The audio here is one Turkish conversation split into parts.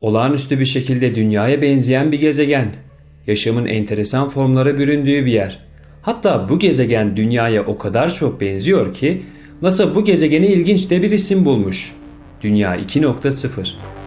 Olağanüstü bir şekilde dünyaya benzeyen bir gezegen. Yaşamın enteresan formlara büründüğü bir yer. Hatta bu gezegen dünyaya o kadar çok benziyor ki NASA bu gezegene ilginç de bir isim bulmuş. Dünya 2.0.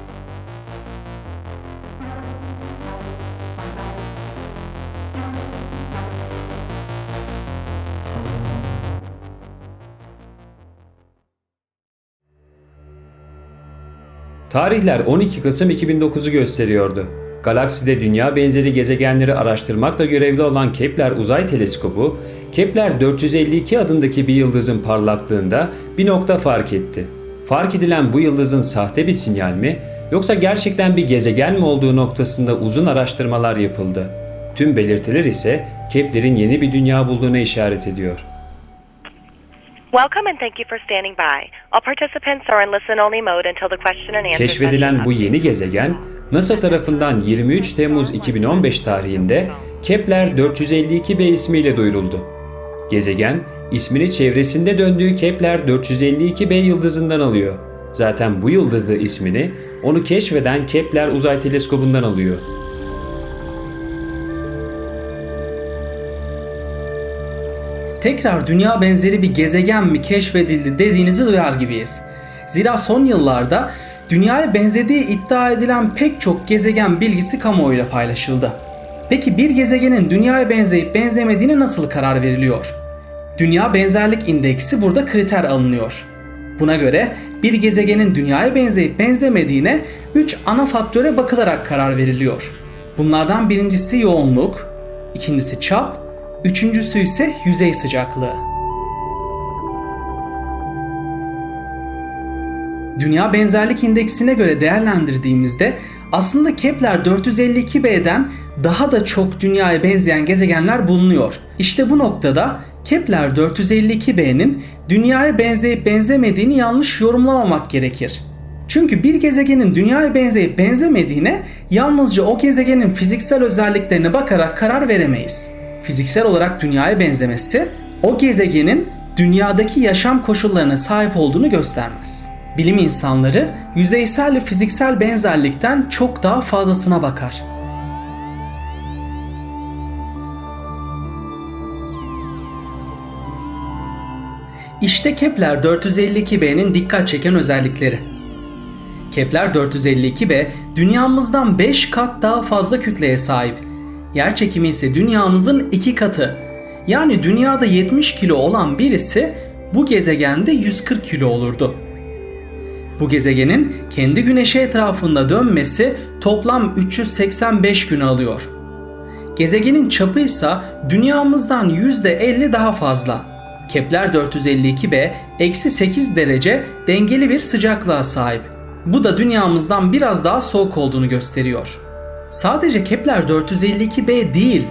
Tarihler 12 Kasım 2009'u gösteriyordu. Galakside dünya benzeri gezegenleri araştırmakla görevli olan Kepler Uzay Teleskobu, Kepler 452 adındaki bir yıldızın parlaklığında bir nokta fark etti. Fark edilen bu yıldızın sahte bir sinyal mi yoksa gerçekten bir gezegen mi olduğu noktasında uzun araştırmalar yapıldı. Tüm belirtiler ise Kepler'in yeni bir dünya bulduğuna işaret ediyor. Welcome and thank you for standing by. All participants are in listen-only mode until the question and answer Keşfedilen bu yeni gezegen, NASA tarafından 23 Temmuz 2015 tarihinde Kepler 452b ismiyle duyuruldu. Gezegen, ismini çevresinde döndüğü Kepler 452b yıldızından alıyor. Zaten bu yıldız da ismini onu keşfeden Kepler Uzay Teleskobu'ndan alıyor. Tekrar dünya benzeri bir gezegen mi keşfedildi dediğinizi duyar gibiyiz. Zira son yıllarda dünyaya benzediği iddia edilen pek çok gezegen bilgisi kamuoyuyla paylaşıldı. Peki bir gezegenin dünyaya benzeyip benzemediğine nasıl karar veriliyor? Dünya Benzerlik İndeksi burada kriter alınıyor. Buna göre bir gezegenin dünyaya benzeyip benzemediğine 3 ana faktöre bakılarak karar veriliyor. Bunlardan birincisi yoğunluk, ikincisi çap, üçüncüsü ise yüzey sıcaklığı. Dünya Benzerlik İndeksine göre değerlendirdiğimizde aslında Kepler 452b'den daha da çok dünyaya benzeyen gezegenler bulunuyor. İşte bu noktada Kepler 452b'nin dünyaya benzeyip benzemediğini yanlış yorumlamamak gerekir. Çünkü bir gezegenin dünyaya benzeyip benzemediğine yalnızca o gezegenin fiziksel özelliklerine bakarak karar veremeyiz. Fiziksel olarak dünyaya benzemesi o gezegenin dünyadaki yaşam koşullarına sahip olduğunu göstermez. Bilim insanları yüzeysel ve fiziksel benzerlikten çok daha fazlasına bakar. İşte Kepler 452b'nin dikkat çeken özellikleri. Kepler 452b dünyamızdan 5 kat daha fazla kütleye sahip. Yer çekimi ise dünyamızın 2 katı. Yani dünyada 70 kilo olan birisi bu gezegende 140 kilo olurdu. Bu gezegenin kendi güneşi etrafında dönmesi toplam 385 gün alıyor. Gezegenin çapı ise dünyamızdan %50 daha fazla. Kepler 452b eksi 8 derece dengeli bir sıcaklığa sahip. Bu da dünyamızdan biraz daha soğuk olduğunu gösteriyor. Sadece Kepler 452b değil,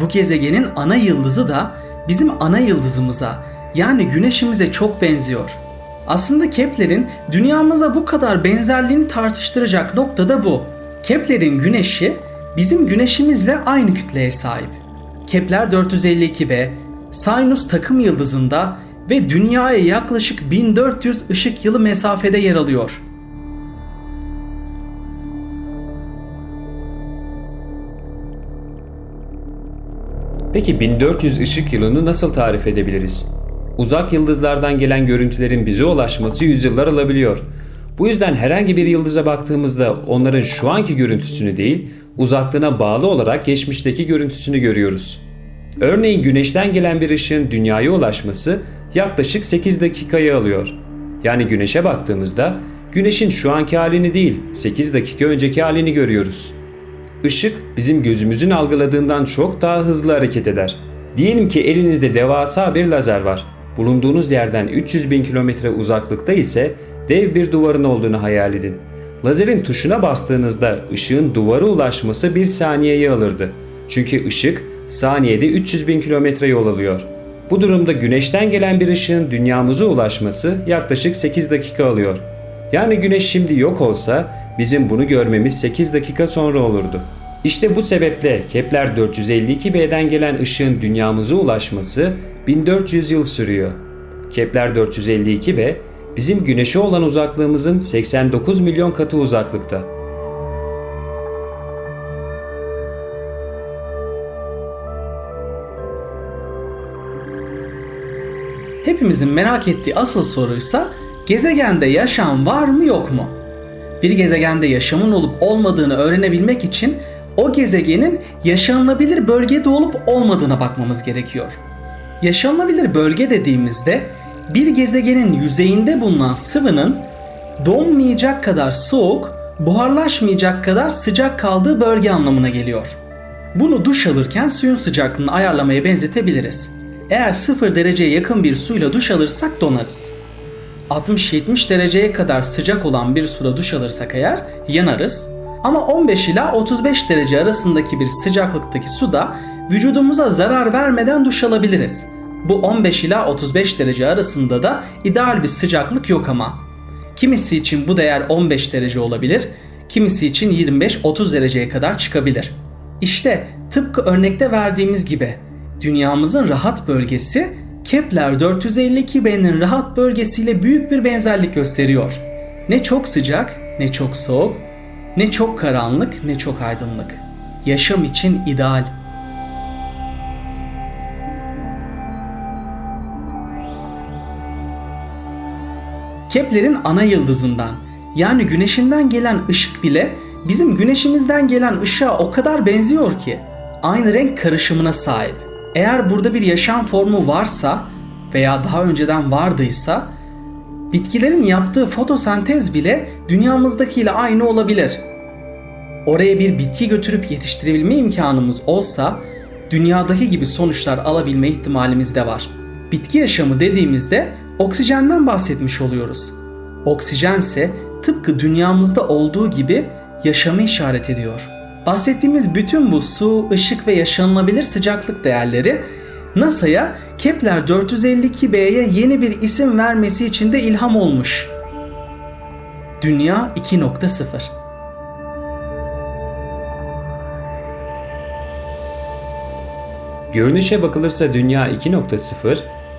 bu gezegenin ana yıldızı da bizim ana yıldızımıza yani güneşimize çok benziyor. Aslında Kepler'in dünyamıza bu kadar benzerliğini tartıştıracak nokta da bu. Kepler'in güneşi bizim güneşimizle aynı kütleye sahip. Kepler 452b Sinus takım yıldızında ve dünyaya yaklaşık 1400 ışık yılı mesafede yer alıyor. Peki 1400 ışık yılını nasıl tarif edebiliriz? Uzak yıldızlardan gelen görüntülerin bize ulaşması yüzyıllar alabiliyor. Bu yüzden herhangi bir yıldıza baktığımızda onların şu anki görüntüsünü değil, uzaklığına bağlı olarak geçmişteki görüntüsünü görüyoruz. Örneğin güneşten gelen bir ışığın dünyaya ulaşması yaklaşık 8 dakikayı alıyor. Yani güneşe baktığımızda güneşin şu anki halini değil, 8 dakika önceki halini görüyoruz. Işık bizim gözümüzün algıladığından çok daha hızlı hareket eder. Diyelim ki elinizde devasa bir lazer var. Bulunduğunuz yerden 300 bin kilometre uzaklıkta ise dev bir duvarın olduğunu hayal edin. Lazerin tuşuna bastığınızda ışığın duvara ulaşması bir saniyeyi alırdı. Çünkü ışık saniyede 300 bin kilometre yol alıyor. Bu durumda güneşten gelen bir ışığın dünyamıza ulaşması yaklaşık 8 dakika alıyor. Yani güneş şimdi yok olsa Bizim bunu görmemiz 8 dakika sonra olurdu. İşte bu sebeple Kepler 452b'den gelen ışığın dünyamıza ulaşması 1400 yıl sürüyor. Kepler 452b bizim güneşe olan uzaklığımızın 89 milyon katı uzaklıkta. Hepimizin merak ettiği asıl soruysa gezegende yaşam var mı yok mu? Bir gezegende yaşamın olup olmadığını öğrenebilmek için o gezegenin yaşanılabilir bölgede olup olmadığına bakmamız gerekiyor. Yaşanılabilir bölge dediğimizde bir gezegenin yüzeyinde bulunan sıvının donmayacak kadar soğuk, buharlaşmayacak kadar sıcak kaldığı bölge anlamına geliyor. Bunu duş alırken suyun sıcaklığını ayarlamaya benzetebiliriz. Eğer 0 dereceye yakın bir suyla duş alırsak donarız. 60-70 dereceye kadar sıcak olan bir suda duş alırsak eğer yanarız. Ama 15 ila 35 derece arasındaki bir sıcaklıktaki suda vücudumuza zarar vermeden duş alabiliriz. Bu 15 ila 35 derece arasında da ideal bir sıcaklık yok ama. Kimisi için bu değer 15 derece olabilir, kimisi için 25-30 dereceye kadar çıkabilir. İşte tıpkı örnekte verdiğimiz gibi dünyamızın rahat bölgesi Kepler 452b'nin rahat bölgesiyle büyük bir benzerlik gösteriyor. Ne çok sıcak, ne çok soğuk, ne çok karanlık, ne çok aydınlık. Yaşam için ideal. Kepler'in ana yıldızından yani güneşinden gelen ışık bile bizim güneşimizden gelen ışığa o kadar benziyor ki aynı renk karışımına sahip. Eğer burada bir yaşam formu varsa veya daha önceden vardıysa bitkilerin yaptığı fotosentez bile dünyamızdakiyle aynı olabilir. Oraya bir bitki götürüp yetiştirebilme imkanımız olsa dünyadaki gibi sonuçlar alabilme ihtimalimiz de var. Bitki yaşamı dediğimizde oksijenden bahsetmiş oluyoruz. Oksijen ise tıpkı dünyamızda olduğu gibi yaşamı işaret ediyor. Bahsettiğimiz bütün bu su, ışık ve yaşanılabilir sıcaklık değerleri NASA'ya Kepler 452b'ye yeni bir isim vermesi için de ilham olmuş. Dünya 2.0 Görünüşe bakılırsa Dünya 2.0,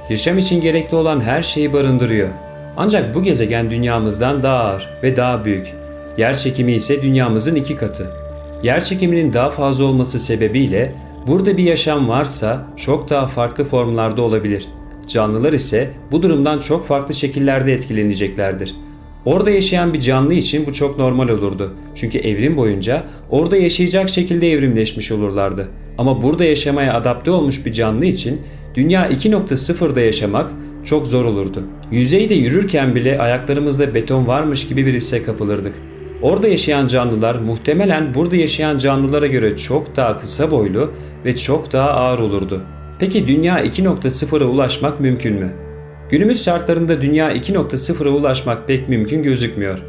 yaşam için gerekli olan her şeyi barındırıyor. Ancak bu gezegen dünyamızdan daha ağır ve daha büyük. Yer çekimi ise dünyamızın iki katı. Yer çekiminin daha fazla olması sebebiyle burada bir yaşam varsa çok daha farklı formlarda olabilir. Canlılar ise bu durumdan çok farklı şekillerde etkileneceklerdir. Orada yaşayan bir canlı için bu çok normal olurdu. Çünkü evrim boyunca orada yaşayacak şekilde evrimleşmiş olurlardı. Ama burada yaşamaya adapte olmuş bir canlı için Dünya 2.0'da yaşamak çok zor olurdu. Yüzeyde yürürken bile ayaklarımızda beton varmış gibi bir hisse kapılırdık. Orada yaşayan canlılar muhtemelen burada yaşayan canlılara göre çok daha kısa boylu ve çok daha ağır olurdu. Peki Dünya 2.0'a ulaşmak mümkün mü? Günümüz şartlarında Dünya 2.0'a ulaşmak pek mümkün gözükmüyor.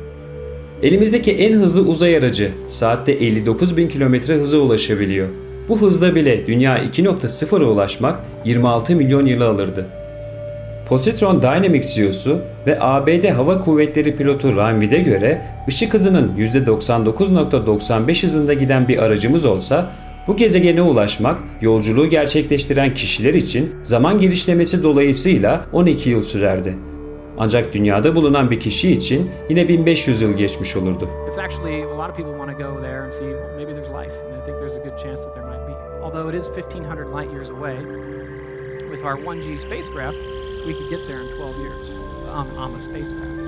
Elimizdeki en hızlı uzay aracı saatte 59 bin kilometre hıza ulaşabiliyor. Bu hızda bile Dünya 2.0'a ulaşmak 26 milyon yılı alırdı. Positron Dynamics CEO'su ve ABD Hava Kuvvetleri pilotu Ranvid'e göre ışık hızının %99.95 hızında giden bir aracımız olsa bu gezegene ulaşmak yolculuğu gerçekleştiren kişiler için zaman genişlemesi dolayısıyla 12 yıl sürerdi. Ancak dünyada bulunan bir kişi için yine 1500 yıl geçmiş olurdu. It's actually a lot of people want to go there and see well, maybe there's life, and I think there's a good chance that there might be. Although it is 1,500 light years away, with our 1G spacecraft, we could get there in 12 years on, on the spacecraft.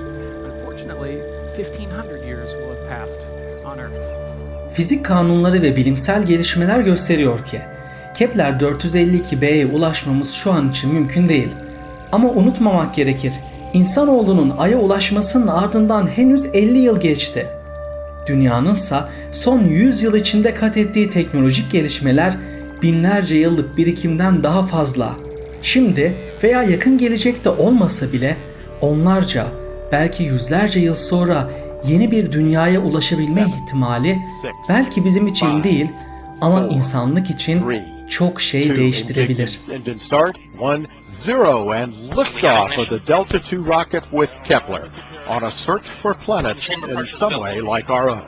Unfortunately, 1,500 years will have passed on Earth. Fizik kanunları ve bilimsel gelişmeler gösteriyor ki Kepler 452b'ye ulaşmamız şu an için mümkün değil. Ama unutmamak gerekir. İnsanoğlunun Ay'a ulaşmasının ardından henüz 50 yıl geçti. Dünyanınsa son 100 yıl içinde kat ettiği teknolojik gelişmeler binlerce yıllık birikimden daha fazla. Şimdi veya yakın gelecekte olmasa bile onlarca, belki yüzlerce yıl sonra yeni bir dünyaya ulaşabilme ihtimali belki bizim için değil ama insanlık için çok şey değiştirebilir. On a search for planets in some way like our own.